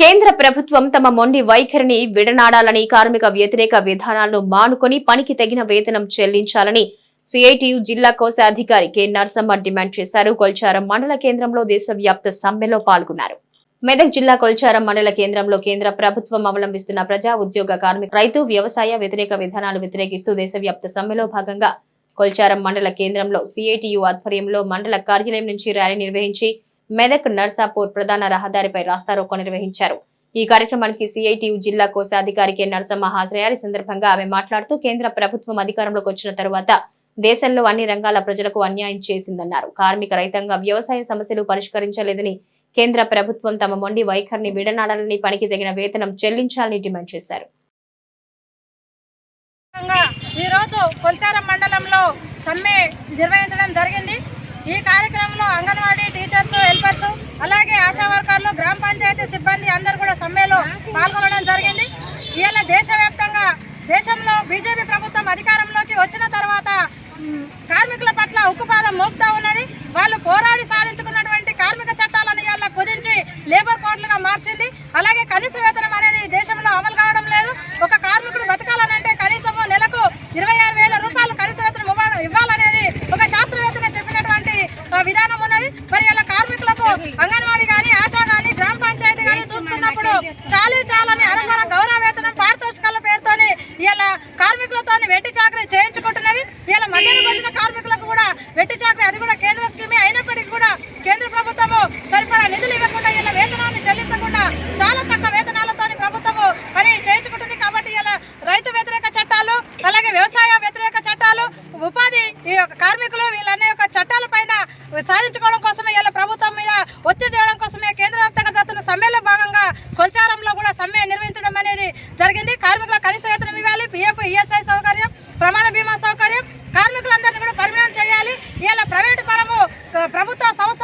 కేంద్ర ప్రభుత్వం తమ మొండి వైఖరిని విడనాడాలని కార్మిక వ్యతిరేక విధానాలను మానుకొని పనికి తగిన వేతనం చెల్లించాలని సిఐటియు జిల్లా కోశాధికారి కె నరసమ్మ డిమాండ్ చేశారు. కొల్చారం మండల కేంద్రంలో దేశవ్యాప్త సమ్మెలో పాల్గొన్నారు. మెదక్ జిల్లా కొల్చారం మండల కేంద్రంలో కేంద్ర ప్రభుత్వం అవలంబిస్తున్న ప్రజా ఉద్యోగ కార్మిక రైతు వ్యవసాయ వ్యతిరేక విధానాలు వ్యతిరేకిస్తూ దేశవ్యాప్త సమ్మెలో భాగంగా కొల్చారం మండల కేంద్రంలో సిఐటియు ఆధ్వర్యంలో మండల కార్యాలయం నుంచి ర్యాలీ నిర్వహించి మెదక్ నర్సాపూర్ ప్రధాన రహదారిపై రాస్తారోకో నిర్వహించారు. ఈ కార్యక్రమానికి సిఐటియు జిల్లా కోశాధికారి కె నరసమ్మ హాజరయ్యారు. ఈ సందర్భంగా ఆమె మాట్లాడుతూ కేంద్ర ప్రభుత్వం అధికారంలోకి వచ్చిన తరువాత దేశంలో అన్ని రంగాల ప్రజలకు అన్యాయం చేసిందన్నారు. కార్మిక రైతాంగ వ్యవసాయ సమస్యలు పరిష్కరించలేదని కేంద్ర ప్రభుత్వం తమ మొండి వైఖరిని విడనాడాలని పనికి తగిన వేతనం చెల్లించాలని డిమాండ్ చేశారు. ఈరోజు కొంచారం మండలంలో సమ్మె నిర్వహించడం జరిగింది. ఈ కార్యక్రమంలో అంగన్వాడీ టీచర్స్ హెల్పర్స్ అలాగే ఆశా వర్కర్లు గ్రామ పంచాయతీ సిబ్బంది అందరూ కూడా సమ్మెలో పాల్గొనడం జరిగింది. ఇవాళ దేశవ్యాప్తంగా దేశంలో బీజేపీ ప్రభుత్వం అధికారంలోకి వచ్చిన తర్వాత కార్మికుల పట్ల ఉక్కుపాదం మోపుతా ఉన్నది. వాళ్ళు పోరాడి సాధించుకున్నటువంటి కార్మిక చట్టాలను ఇవాళ కుదించి లేబర్ కోడ్లుగా మార్చింది. అలాగే కనీస వేతనం అంగన్వాడీ కానీ ఆశా కానీ గ్రామ పంచాయతీ కానీ చూసుకున్నప్పుడు చాలీ చాలని అరవర గౌరవ వేతనం పారితోషికాల పేరుతోని ఇలా కార్మికులతో వెట్టి చాకరీ చేయించుకుంటున్నది. ఇలా మధ్యాహ్న భోజన కార్మికులకు కూడా వెట్టి చాకరీ అది కూడా కేంద్ర స్కీమే. అయినప్పటికీ కూడా కేంద్ర ప్రభుత్వము సరిపడా నిధులు ఇవ్వకుండా ఇలా వేతనాన్ని చెల్లించకుండా చాలా తక్కువ వేతనాలతో ప్రభుత్వము పని చేయించుకుంటుంది. కాబట్టి ఇలా రైతు వ్యతిరేక చట్టాలు అలాగే వ్యవసాయ వ్యతిరేక చట్టాలు ఉపాధి ఈ యొక్క కార్మికులు వీళ్ళనే యొక్క చట్టాల పైన సాధించుకోవడం కోసమే ఇలా ప్రభుత్వం మీద ఒత్తిడి తేవడం కోసమే కేంద్ర వ్యాప్తంగా జరుగుతున్న సమ్మెలో భాగంగా ఆధ్వర్యంలో కూడా సమ్మె నిర్వహించడం అనేది జరిగింది. కార్మికుల కనీస వేతనం ఇవ్వాలి పిఎఫ్ ఈఎస్ఐ సౌకర్యం ప్రమాణ బీమా సౌకర్యం. కార్మికులందరినీ కూడా పర్మనెంట్ చేయాలి. ఇలా ప్రైవేటు పరము ప్రభుత్వ సంస్థ